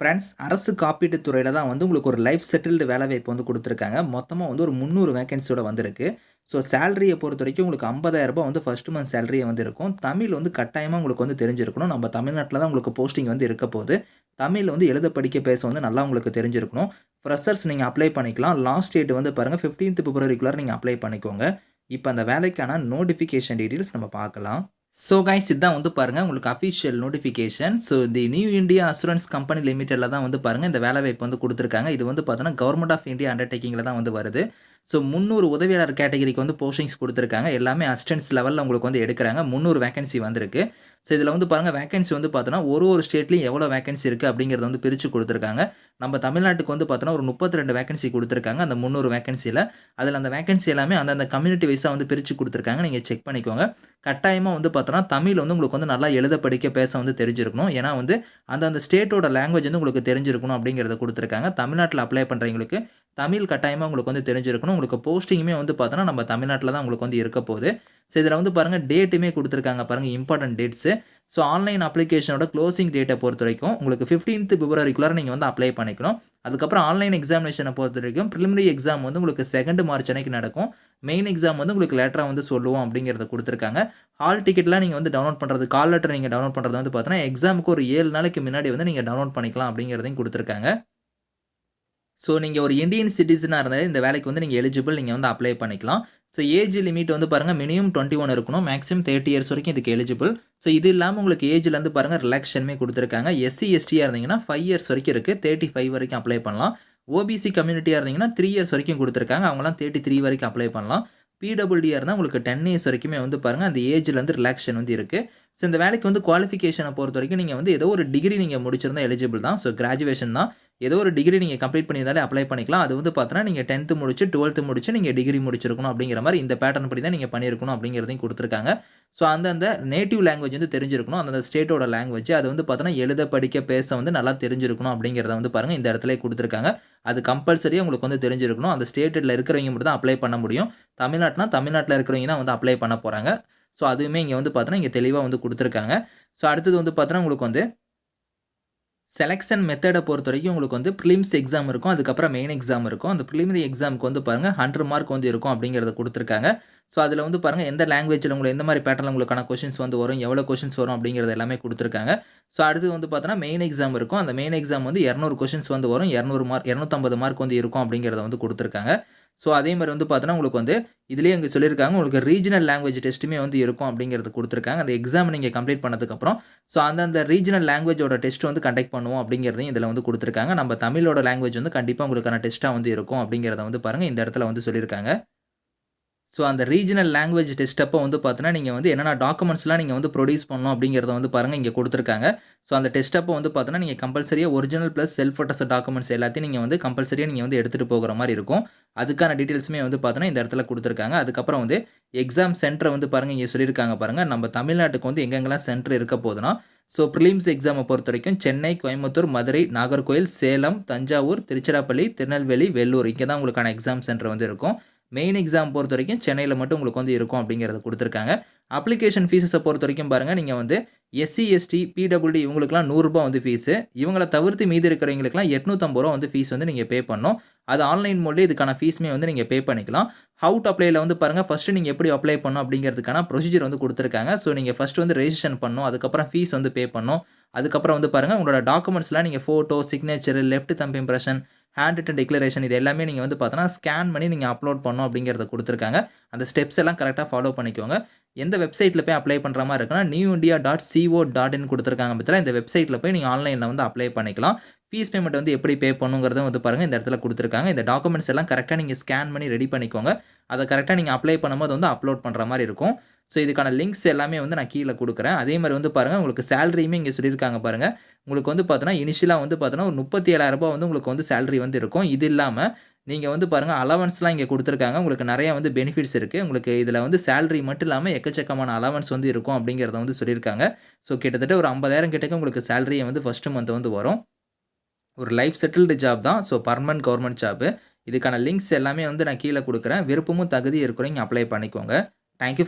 Friends அரசு காப்பீட்டு துறையில் தான் வந்து உங்களுக்கு ஒரு லைஃப் செட்டில்டு வேலைவாய்ப்பு வந்து கொடுத்துருக்காங்க மொத்தமாக வந்து ஒரு முந்நூறு வேகன்சியோட வந்திருக்கு. ஸோ சேலரியை பொறுத்த வரைக்கும் உங்களுக்கு ரூ. 50,000 வந்து ஃபஸ்ட் மந்த் சேலரியை வந்து இருக்கும். தமிழ் வந்து கட்டாயமாக உங்களுக்கு வந்து தெரிஞ்சிருக்கணும். நம்ம தமிழ்நாட்டில் தான் உங்களுக்கு போஸ்டிங் வந்து இருக்க போது. தமிழ் வந்து எழுத, படிக்க, பேச வந்து நல்லா உங்களுக்கு தெரிஞ்சிருக்கணும். ஃப்ரெஷர்ஸ் நீங்கள் அப்ளை பண்ணிக்கலாம். லாஸ்ட் டேட் வந்து பாருங்கள் ஃபிஃப்டீன்த் பிப்ரவரிக்குள்ளே நீங்கள் அப்ளை பண்ணிக்கோங்க. இப்போ அந்த வேலைக்கான நோட்டிஃபிகேஷன் டீட்டெயில்ஸ் நம்ம பார்க்கலாம். ஸோ கைஸ் இதான் வந்து பாருங்கள் உங்களுக்கு official notification. So the new India assurance company லிமிட்டடில் தான் வந்து பாருங்கள் இந்த வேலை வாய்ப்பு வந்து கொடுத்துருக்காங்க இது வந்து பார்த்தோன்னா கவர்மெண்ட் ஆஃப் இண்டியா அண்டர்டேக்கிங்கில் தான் வந்து வருது. ஸோ 300 உதவியாளர் கேட்டகரிக்கு வந்து போஸ்டிங்ஸ் கொடுத்துருக்காங்க எல்லாமே அசிஸ்டன்ஸ் லெவலில் உங்களுக்கு வந்து எடுக்கிறாங்க முந்நூறு வேகன்சி வந்திருக்கு. ஸோ இதில் வந்து பாருங்கள் வேகன்சி வந்து பார்த்தோன்னா, ஒரு ஒரு ஸ்டேட்லையும் எவ்வளோ வேகன்சி இருக்குது அப்படிங்கிறத வந்து பிரித்து கொடுத்துருக்காங்க நம்ம தமிழ்நாட்டுக்கு வந்து பார்த்தோன்னா, ஒரு 32 வேக்கன்சி கொடுத்துருக்காங்க அந்த முந்நூறு வேகன்சியில் அதில் அந்த வேக்கன்சி எல்லாமே அந்தந்த கம்யூனிட்டி வைஸாக வந்து பிரித்து கொடுத்துருக்காங்க நீங்கள் செக் பண்ணிக்கோங்க. கட்டாயமாக வந்து பார்த்தோன்னா, தமிழ் வந்து உங்களுக்கு வந்து நல்லா எழுத, படிக்க, பேச வந்து தெரிஞ்சிருக்கணும். ஏன்னா வந்து அந்தந்த ஸ்டேட்டோட லாங்குவேஜ் வந்து உங்களுக்கு தெரிஞ்சிருக்கணும் அப்படிங்கிறத கொடுத்துருக்காங்க தமிழ்நாட்டில் அப்ளை பண்ணுறவங்களுக்கு தமிழ் கட்டாயமாக உங்களுக்கு வந்து தெரிஞ்சிருக்கணும். உங்களுக்கு போஸ்டிங்குமே வந்து பார்த்தோன்னா, நம்ம தமிழ்நாட்டில் தான் உங்களுக்கு வந்து இருக்க போகுது ஸோ இதில் வந்து பாருங்க டேட்டுமே கொடுத்துருக்காங்க பாருங்க இம்பார்ட்டன்ட் டேட்ஸு. ஸோ ஆன்லைன் அப்ளிகேஷனோட க்ளோசிங் டேட்டை பொறுத்த வரைக்கும் உங்களுக்கு 15த் பிப்ரவரிக்குள்ளார நீங்கள் வந்து அப்ளை பண்ணிக்கணும். அதுக்கப்புறம் ஆன்லைன் எக்ஸாமினேஷனை பொறுத்த வரைக்கும் ப்ரிலிமினரி எக்ஸாம் வந்து உங்களுக்கு செகண்ட் மார்ச் அன்னைக்கு நடக்கும். மெயின் எக்ஸாம் வந்து உங்களுக்கு லேட்டராக வந்து சொல்லுவோம் அப்படிங்கிறத கொடுத்துருக்காங்க ஹால் டிக்கெட்லாம் நீங்கள் வந்து டவுன்லோட் பண்ணுறது கால் லெட்டர் நீங்கள் டவுன்லோட் பண்ணுறது வந்து பார்த்தோன்னா, எக்ஸாமுக்கு ஒரு ஏழு நாளைக்கு முன்னாடி வந்து நீங்கள் டவுன்லோட் பண்ணிக்கலாம் அப்படிங்கிறதையும் கொடுத்துருக்காங்க ஸோ நீங்கள் ஒரு இண்டியன் சிட்டிசனாக இருந்தால் இந்த வேலைக்கு வந்து நீங்கள் எலிஜிபிள். நீங்கள் வந்து அப்ளை பண்ணிக்கலாம். ஸோ ஏஜ் லிமிட் வந்து பாருங்க மினிமம் 21 இருக்கணும். மேக்ஸிமம் 30 இயர்ஸ் வரைக்கும் இதுக்கு எலிஜிபிள். ஸோ இது இல்லாமல் உங்களுக்கு ஏஜ்லேருந்து பாருங்கள் பாருங்க கொடுத்துருக்காங்க எஸ்சி, எஸ்டியாக இருந்தீங்கன்னா ஃபைவ் இயர்ஸ் வரைக்கும் இருக்குது தேர்ட்டி ஃபைவ் வரைக்கும் அப்ளை பண்ணலாம். ஓபிசி கம்யூனிட்டியாக இருந்தீங்கன்னா த்ரீ இயர்ஸ் வரைக்கும் கொடுத்துருக்காங்க அவங்களாம் தேர்ட்டி த்ரீ வரைக்கும் அப்ளை பண்ணலாம். பிடபிள்யூடியாக இருந்தால் உங்களுக்கு 10 இயர்ஸ் வரைக்குமே வந்து பாருங்கள் அந்த ஏஜ்லேருந்து ரிலாக்ஷன் வந்து இருக்குது ஸோ இந்த வேலைக்கு வந்து குவாலிஃபிகேஷனை பொறுத்த வரைக்கும் நீங்கள் வந்து ஏதோ ஒரு டிகிரி நீங்கள் முடிச்சிருந்தால் எலிஜிபிள் தான். ஸோ கிராஜுவேஷன் தான். ஏதோ ஒரு டிகிரி நீங்கள் கம்ப்ளீட் பண்ணியிருந்தாலே அப்ளை பண்ணிக்கலாம். அது வந்து பார்த்தோன்னா, நீங்கள் டென்த்து முடிச்சு, 12த் முடிச்சு நீங்கள் டிகிரி முடிச்சிருக்கணும் அப்படிங்கிற மாதிரி இந்த பேட்டர்ன் படி தான் நீங்கள் பண்ணியிருக்கணும் அப்படிங்கிறதையும் கொடுத்துருக்காங்க ஸோ அந்தந்த நேட்டிவ் லாங்குவேஜ் வந்து தெரிஞ்சிருக்கணும். அந்தந்த ஸ்டேட்டோட லாங்குவேஜ். அது வந்து பார்த்தோன்னா, எழுத, படிக்க, பேச வந்து நல்லா தெரிஞ்சிருக்கணும் அப்படிங்கிறத வந்து பாருங்கள் இந்த இடத்துல கொடுத்துருக்காங்க அது கம்பல்சரியாக உங்களுக்கு வந்து தெரிஞ்சிருக்கணும். அந்த ஸ்டேட்டில் இருக்கிறவங்க மட்டும் தான் அப்ளை பண்ண முடியும். தமிழ்நாட்னா தமிழ்நாட்டில் இருக்கிறவங்க தான் வந்து அப்ளை பண்ண போகிறாங்க ஸோ அதுவுமே இங்கே வந்து பார்த்தோன்னா, இங்கே தெளிவாக வந்து கொடுத்துருக்காங்க ஸோ அடுத்தது வந்து பார்த்தோன்னா, உங்களுக்கு வந்து செலெக்ஷன் மெத்தடை பொறுத்த வரைக்கும் உங்களுக்கு வந்து ப்ரிலிம்ஸ் எக்ஸாம் இருக்கும். அதுக்கப்புறம் மெயின் எக்ஸாம் இருக்கும். அந்த பிரிலிமினரி எக்ஸாமுக்கு வந்து பாருங்க 100 மார்க் வந்து இருக்கும் அப்படிங்கிறத கொடுத்துருக்காங்க ஸோ அதில் வந்து பாருங்கள் எந்த லாங்குவேஜில் உங்களுக்கு எந்த மாதிரி பேட்டர்ன்ல உங்களுக்கான கொஷின்ஸ் வந்து வரும், எவ்வளோ கொஷின்ஸ் வரும் அப்படிங்கிறது எல்லாமே கொடுத்துருக்காங்க ஸோ அடுத்து வந்து பார்த்தோன்னா, மெயின் எக்ஸாம் இருக்கும். அந்த மெயின் எக்ஸாம் வந்து இரநூறு கொஷின்ஸ் வந்து வரும். 200 மார்க் 250 மார்க் வந்து இருக்கும் அப்படிங்கிறத வந்து கொடுத்துருக்காங்க ஸோ அதே மாதிரி வந்து பார்த்தோன்னா, உங்களுக்கு வந்து இதுலேயே இங்கே சொல்லியிருக்காங்க. உங்களுக்கு ரீஜினல் லாங்குவேஜ் டெஸ்ட்டுமே வந்து இருக்கும் அப்படிங்கிறது கொடுத்துருக்காங்க அந்த எக்ஸாம் நீங்கள் கம்ப்ளீட் பண்ணதுக்கப்புறம், ஸோ அந்தந்த ரீஜினல் லாங்குவேஜோட டெஸ்ட் வந்து கண்டக்ட் பண்ணுவோம் அப்படிங்கிறதையும் இதில் வந்து கொடுத்துருக்காங்க நம்ம தமிழோட லாங்குவேஜ் வந்து கண்டிப்பாக உங்களுக்கான டெஸ்ட்டாக வந்து இருக்கும் அப்படிங்கிறத வந்து பாருங்கள் இந்த இடத்துல வந்து சொல்லியிருக்காங்க. ஸோ அந்த ரீஜினல் லாங்குவேஜ் டெஸ்ட் அப்போ வந்து பார்த்தோன்னா, நீங்கள் வந்து என்னென்ன டாக்குமெண்ட்ஸ்லாம் நீங்கள் வந்து ப்ரொடியூஸ் பண்ணணும் அப்படிங்கிறத வந்து பாருங்க இங்கே கொடுத்துருக்காங்க ஸோ அந்த டெஸ்ட் அப்போ வந்து பார்த்தீங்கன்னா நீங்கள் கம்பல்சரியாக original plus self attested documents எல்லாத்தையும் நீங்கள் வந்து கம்பல்சரியாக நீங்கள் வந்து எடுத்துகிட்டு போகிற மாதிரி இருக்கும். அதுக்கான டீட்டெயில்ஸுமே வந்து பார்த்தீங்கன்னா இந்த இடத்துல கொடுத்துருக்காங்க அதுக்கப்புறம் வந்து எக்ஸாம் சென்டர வந்து பாருங்கள் இங்கே சொல்லியிருக்காங்க பாருங்கள் நம்ம தமிழ்நாட்டுக்கு வந்து எங்கெங்கெல்லாம் சென்டர் இருக்க போதுன்னா, ஸோ ப்ரிலீம்ஸ் எக்ஸாமை பொறுத்த வரைக்கும் சென்னை, கோயம்புத்தூர், மதுரை, நாகர்கோயில், சேலம், தஞ்சாவூர், திருச்சிராப்பள்ளி, திருநெல்வேலி, வெள்ளூர் இங்கே தான் உங்களுக்கான எக்ஸாம் சென்டர் வந்து இருக்கும். மெயின் எக்ஸாம் பொறுத்த வரைக்கும் சென்னையில் மட்டும் உங்களுக்கு வந்து இருக்கும் அப்படிங்கிறத கொடுத்துருக்காங்க அப்ளிகேஷன் ஃபீஸஸை பொறுத்த வரைக்கும் பாருங்கள் நீங்கள் வந்து எஸ்சி, எஸ்டி, பிடபிள்யூடி இவங்களுக்குலாம் நூறுரூபா வந்து ஃபீஸு. இவங்களை தவிர்த்து மீதி இருக்கிறவங்களுக்குலாம் எட்நூற்றம்பது ரூபா வந்து ஃபீஸ் வந்து நீங்கள் பே பண்ணணும். அது ஆன்லைன் மோட்லயே இதுக்கான ஃபீஸுமே வந்து நீங்கள் பே பண்ணிக்கலாம். ஹவு டு அப்ளைல வந்து பாருங்க, ஃபர்ஸ்ட்டு நீங்கள் எப்படி அப்ளை பண்ணணும் அப்படிங்கிறதுக்கான ப்ரொசீஜர் வந்து கொடுத்துருக்காங்க ஸோ நீங்கள் ஃபஸ்ட்டு வந்து ரெஜிஸ்ட்ரேஷன் பண்ணணும். அதுக்கப்புறம் ஃபீஸ் வந்து பே பண்ணணும். அதுக்கப்புறம் வந்து பாருங்கள் உங்களோட டாக்குமெண்ட்ஸ்லாம் நீங்கள் photo, signature, left thumb impression, hand written declaration இது எல்லாமே நீங்கள் வந்து பார்த்தோன்னா, ஸ்கேன் பண்ணி நீங்கள் அப்லோட் பண்ணோம் அப்படிங்கிறத கொடுத்துருக்காங்க அந்த ஸ்டெப்ஸ் எல்லாம் கரெக்டாக ஃபாலோ பண்ணிக்கோங்க. எந்த வெப்சைட்டில் போய் அப்ளை பண்ணுற மாதிரி இருக்குன்னா, நியூ இண்டியா டாட் சிஓ டாட்னு கொடுத்துருக்காங்க பாத்தீங்களா, இந்த வெப்சைட்டில் போய் நீங்கள் ஆன்லைனில் வந்து அப்ளை பண்ணிக்கலாம். ஃபீஸ் பேமெண்ட் வந்து எப்படி பே பண்ணணுங்கிறத வந்து பாருங்கள் இந்த இடத்துல கொடுத்துருக்காங்க இந்த டாக்குமெண்ட்ஸ் எல்லாம் கரெக்டாக நீங்கள் ஸ்கேன் பண்ணி ரெடி பண்ணிக்கோங்க. அதை கரெக்டாக நீங்கள் அப்ளை பண்ணும்போது வந்து அப்லோட் பண்ணுற மாதிரி இருக்கும். ஸோ இதுக்கான லிங்க்ஸ் எல்லாமே வந்து நான் கீழே கொடுக்குறேன் அதே மாதிரி வந்து பாருங்கள் உங்களுக்கு சேலரியுமே இங்கே சொல்லியிருக்காங்க பாருங்கள் உங்களுக்கு வந்து பார்த்தோன்னா, இனிஷியலாக வந்து பார்த்தோன்னா, ஒரு முப்பத்தி 37,000 வந்து உங்களுக்கு வந்து சேலரி வந்து இருக்கும். இது இல்லாமல் நீங்கள் வந்து பாருங்கள் அலவன்ஸ்லாம் இங்கே கொடுத்துருக்காங்க உங்களுக்கு நிறையா வந்து பெனிஃபிட்ஸ் இருக்குது உங்களுக்கு இதில் வந்து சேலரி மட்டும் இல்லாமல் எக்கச்சக்கமான அலவன்ஸ் வந்து இருக்கும் அப்படிங்கிறத வந்து சொல்லியிருக்காங்க. ஸோ கிட்டத்தட்ட ஒரு 50,000 கிட்டக்க உங்களுக்கு சேலரியை வந்து ஃபஸ்ட்டு மந்த் வந்து வரும். ஒரு லைஃப் செட்டில்டு ஜாப் தான். ஸோ பர்மனன்ட் கவர்மெண்ட் ஜாப்பு இதுக்கான லிங்க்ஸ் எல்லாமே வந்து நான் கீழே கொடுக்குறேன் விருப்பமும் தகுதி இருக்கிறவங்க அப்ளை பண்ணிக்கோங்க. Thank you